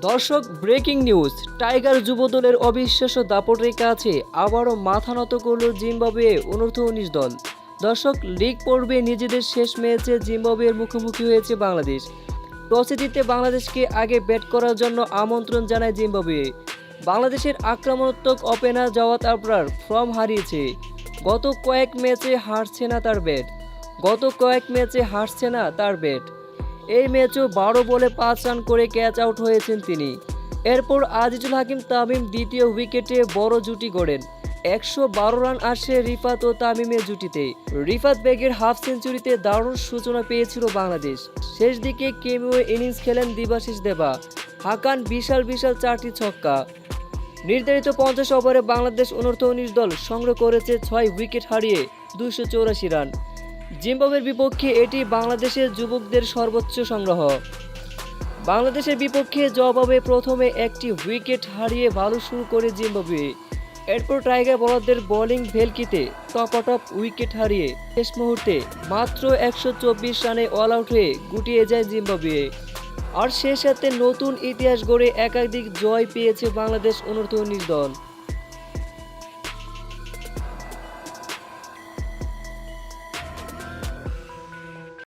দর্শক, breaking news. Tiger যুবদলের অবিশ্বাস্য দাপট দাপটের কাছে আবারও মাথা নত করল জিম্বাবুয়ে অনূর্ধ্ব উনিশ দল। দর্শক, লিগ পর্বে নিজেদের শেষ ম্যাচে জিম্বাবুয়ের মুখোমুখি হয়েছে বাংলাদেশ। টসে জিতে বাংলাদেশকে আগে ব্যাট করার জন্য আমন্ত্রণ জানায় জিম্বাবুয়ে। বাংলাদেশের আক্রমণাত্মক ওপেনার জাওয়াত আবরার ফর্ম হারিয়েছে। গত কয়েক ম্যাচে হারছে না তার ব্যাট। গত কয়েক ম্যাচে হারছে না তার ব্যাট। এই ম্যাচও বারো বলে পাঁচ রান করে ক্যাচ আউট হয়েছেন তিনি। এরপর আজিজুল হাকিম তামিম দ্বিতীয় উইকেটে বড় জুটি গড়েন। একশো বারো রান আসে রিফাত ও তামিমের জুটিতে। রিফাত বেগের হাফ সেঞ্চুরিতে দারুণ সূচনা পেয়েছিল বাংলাদেশ। শেষ দিকে কেমিও ইনিংস খেলেন দিবাশিস দেবা। হাকান বিশাল বিশাল চারটি ছক্কা। নির্ধারিত পঞ্চাশ ওভারে বাংলাদেশ অনূর্ধ্ব উনিশ দল সংগ্রহ করেছে ছয় উইকেট হারিয়ে দুশো চৌরাশি রান। জিম্বাবুয়ের বিপক্ষে এটি বাংলাদেশের যুবকদের সর্বোচ্চ সংগ্রহ। বাংলাদেশের বিপক্ষে জবাবে প্রথমে একটি উইকেট হারিয়ে ভালো শুরু করে জিম্বাবুয়ে। এরপর টাইগার বলারদের বোলিং ভেলকিতে টপাটপ উইকেট হারিয়ে শেষ মুহূর্তে মাত্র একশো চব্বিশ রানে অল আউট হয়ে গুটিয়ে যায় জিম্বাবুয়ে। আর সে সাথে নতুন ইতিহাস গড়ে একাধিক জয় পেয়েছে বাংলাদেশ অনূর্ধ্ব উনিশ দল।